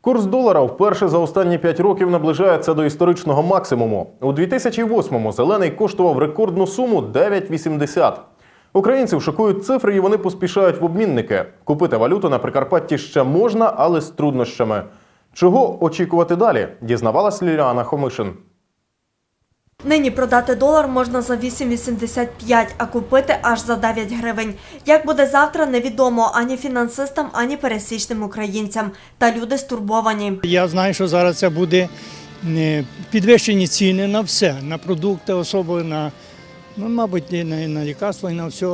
Курс долара вперше за останні 5 років наближається до історичного максимуму. У 2008-му зелений коштував рекордну суму 9,80. Українців шокують цифри, і вони поспішають в обмінники. Купити валюту на Прикарпатті ще можна, але з труднощами. Чого очікувати далі? Дізнавалась Ліліана Хомишин. Нині продати долар можна за 8,85, а купити аж за 9 гривень. Як буде завтра, невідомо ані фінансистам, ані пересічним українцям. Та люди стурбовані. Я знаю, що зараз це буде е, підвищені ціни на все, на продукти, особливо на, ну, мабуть, і на, на лікарства і на все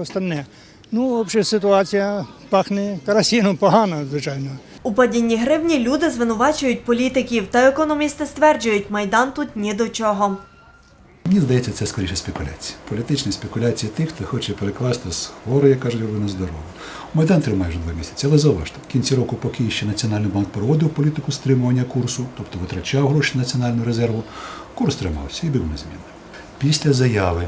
остальне. Ну, взагалі ситуація пахне карасіном погано, звичайно. У падінні гривні люди звинувачують політиків, та економісти стверджують, майдан тут ні до чого. Мені здається, це скоріше спекуляції. Політичні спекуляції тих, хто хоче перекласти з хворої, кажуть, на здорову. Майдан тримає вже два місяці, але зауважте, в кінці року, поки ще Національний банк проводив політику стримування курсу, тобто витрачав гроші національного резерву, курс тримався і був незмінним. Після заяви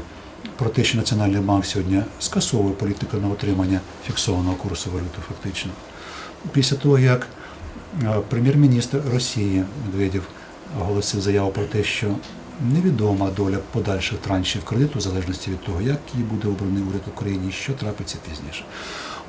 про те, що Національний банк сьогодні скасовує політику на отримання фіксованого курсу валюти фактично, після того, як е, прем'єр-міністр Росії Медведєв оголосив заяву про те, що невідома доля подальших траншів кредиту, в залежності від того, як її буде обраний уряд і що трапиться пізніше.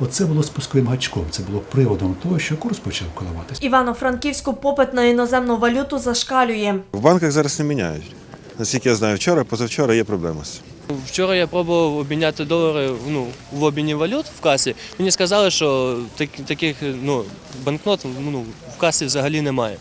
Оце було спусковим гачком, це було приводом того, що курс почав коливатися. Івано-Франківську попит на іноземну валюту зашкалює. В банках зараз не міняють. Наскільки я знаю, вчора, позавчора є проблема з цим. Вчора я пробував обміняти долари ну, в обміні валют в касі. Мені сказали, що так, таких ну, банкнот ну, в касі взагалі немає.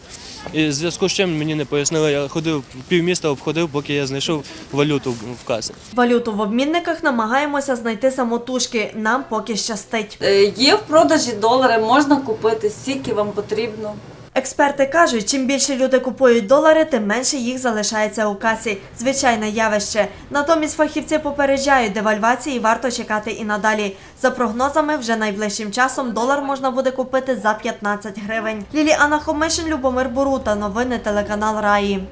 І в зв'язку з чим мені не пояснили, я ходив півміста обходив, поки я знайшов валюту в касі. Валюту в обмінниках намагаємося знайти самотужки. Нам поки щастить. Е, Є в продажі долари, можна купити, скільки вам потрібно. Експерти кажуть, чим більше люди купують долари, тим менше їх залишається у касі. Звичайне явище. Натомість фахівці попереджають, девальвації варто чекати і надалі. За прогнозами, вже найближчим часом долар можна буде купити за 15 гривень. Ліліана Хомишин, Любомир Борута. Новини телеканал Раї.